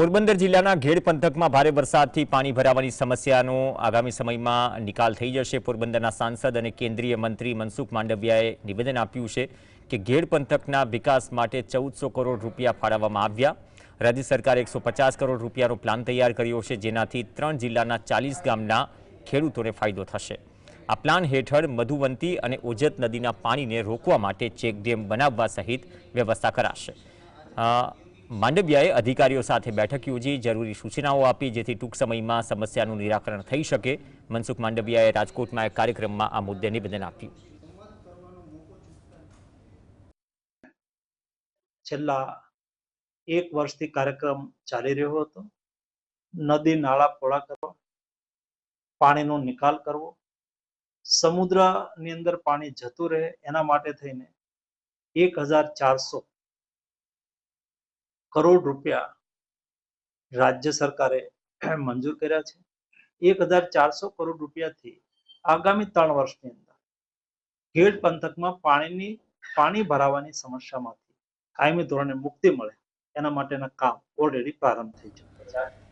પોરબંદર જિલ્લાના ઘેડ પંથકમાં ભારે વરસાદથી પાણી ભરાવાની સમસ્યાનો આગામી સમયમાં નિકાલ થઈ જશે. પોરબંદરના સાંસદ અને કેન્દ્રીય મંત્રી મનસુખ માંડવિયાએ નિવેદન આપ્યું છે કે ઘેડ પંથકના વિકાસ માટે ચૌદસો કરોડ રૂપિયા ફાળવવામાં આવ્યા. રાજ્ય સરકારે એકસો કરોડ રૂપિયાનો પ્લાન તૈયાર કર્યો છે, જેનાથી ત્રણ જિલ્લાના ચાલીસ ગામના ખેડૂતોને ફાયદો થશે. આ પ્લાન હેઠળ મધુવંતી અને ઓજત નદીના પાણીને રોકવા માટે ચેકડેમ બનાવવા સહિત વ્યવસ્થા કરાશે. માંડવિયાએ અધિકારીઓ સાથે બેઠક યોજી જરૂરી સૂચનાઓ આપી જેથી ટૂંક સમયમાં સમસ્યાનું નિરાકરણ થઈ શકે. મનસુખ માંડવિયાએ રાજકોટમાં એક કાર્યક્રમમાં આ મુદ્દે નિવેદન આપ્યું. છેલ્લા એક વર્ષથી કાર્યક્રમ ચાલી રહ્યો હતો. નદી, નાળા પોળા કરવા પાણીનો નિકાલ કરવો, સમુદ્રની અંદર પાણી જતું રહે એના માટે થઈને એક હજાર ચારસો કરોડ રૂપિયા રાજ્ય સરકારે મંજૂર કર્યા છે. એક હજાર ચારસો કરોડ રૂપિયાથી આગામી ત્રણ વર્ષની અંદર ખેડ પંથકમાં પાણીની, પાણી ભરાવાની સમસ્યામાંથી કાયમી ધોરણે મુક્તિ મળે એના માટેના કામ ઓલરેડી પ્રારંભ થઈ ચૂક્યા છે.